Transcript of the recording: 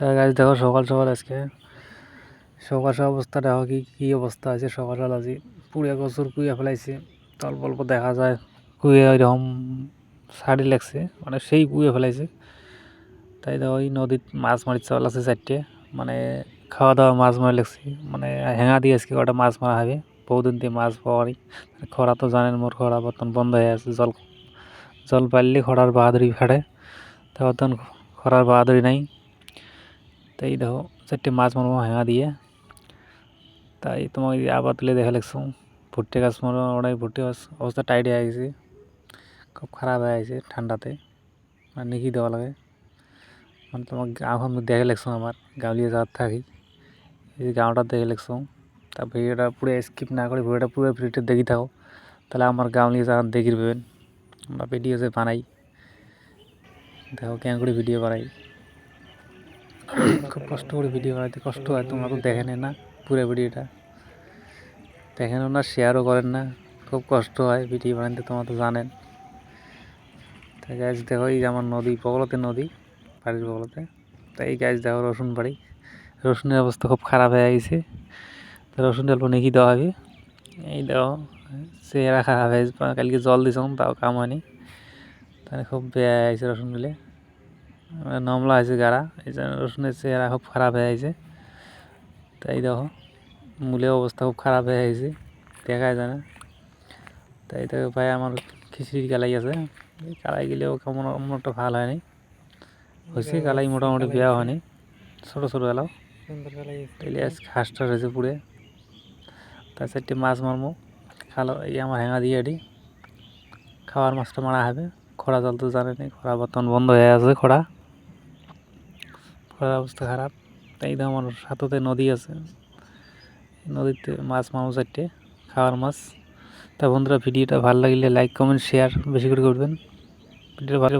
তা গাছ দেখো সকাল সকাল আজকে। সকাল সকাল অবস্থা দেখো কি কি অবস্থা আছে সকাল সকাল আজকে পুড়ে গছর কুইয়া ফেলাইছে। অল্প অল্প দেখা যায় কুইয়া এরকম শাড়ি লাগছে মানে সেই কুইয়া ফেলাইছে। তাই দেখো ওই নদীত মাছ মারি চাল আছে চারটে মানে খাওয়া দাওয়া মাছ মারি লাগছে মানে হেঙা দিয়ে আজকে কটা মাছ মারা হবে। বহুদিন দিয়ে মাছ পাওয়া নেই, খরা তো জানেন মোর খরা বর্তমান বন্ধ হয়ে আছে, জল জল পারলে খরার বাহাদুরি ফাটে। তা বর্তমান খরার বাহাদুরি নাই। তাই দেখো, চারটে মাছ মারবো হেঙা দিয়ে। তাই তোমাকে আবার তুলে দেখা লাগছো। ভুট্টে গাছ মারো ওরাই ভুট্টে গাছ। অবস্থা টাইট হয়ে গেছে। খুব খারাপ হয়ে গেছে ঠান্ডাতে। মানে নিকি দেওয়া লাগে। মানে তোমাকে এখন দেখে লাগছো আমার। গাঁৱলীয়া জায়গাত থাকি। এই গাঁওটা দেখে লাগছো। তা ভিডিওটা পুরো স্কিপ না করে ভিডিওটা পুরো ভিডিওটা দেখি থাকো। তাহলে আমার গাঁৱলীয়া জায়গা দেখি পাবেন। আমরা ভিডিও যে বানাই। দেখো কেন করে ভিডিও বানাই। খুব কষ্ট করে ভিডিও বানাইতে কষ্ট হয়, তোমরা তো দেখেন না পুরো ভিডিওটা দেখেনও না শেয়ারও করেন না, খুব কষ্ট হয় ভিডিও বানাইতে, তোমরা তো জানেন। তাই গাছ দেখো, এই যে আমার নদী, বগলতে নদী, বাড়ির বগলতে। তাই এই গাছ দেখো, রসুন বাড়ি। রসুনের অবস্থা খুব খারাপ হয়ে গেছে। তো রসুন অল্প নেকি দেওয়া হবে? এই দেখো চেহারা খারাপ হয়েছে কালকে জল দিছিলাম তাও কাম হয়নি। তাহলে খুব বেয়া হয়েছে রসুনগুলো নমলা হয়েছে গাড়া, এই জন্য রসুনের চেহারা খুব খারাপ হয়ে গেছে তাই দেখো মূলের অবস্থা খুব খারাপ হয়ে গেছে দেখা যায় না। তাই দেখো ভাই, আমার খিচড়ি কালাই আছে। কালাই গেলেও কেমন একটা ভালো হয়নি। হয়েছে কালাই মোটামুটি বেয়া হয়নি, ছোটো ছোটো এলাও। তাইলে আজ খাসটা রয়েছে পুড়ে। তার চারটে মাছ মারমো। খালো, এই আমার হ্যাঙা দিয়ে এটি। খাওয়ার মাছটা মারা হবে। খরা জল তো জানেনি খরা বর্তমান বন্ধ হয়ে আছে খরা খরার অবস্থা খারাপ। তাই তো আমার হাততে নদী আছে। নদীতে মাছ মানুষ চারটে খাওয়ার মাছ। তা বন্ধুরা, ভিডিওটা ভালো লাগলে লাইক কমেন্ট শেয়ার বেশি করে করবেন। ভিডিওটা ভালো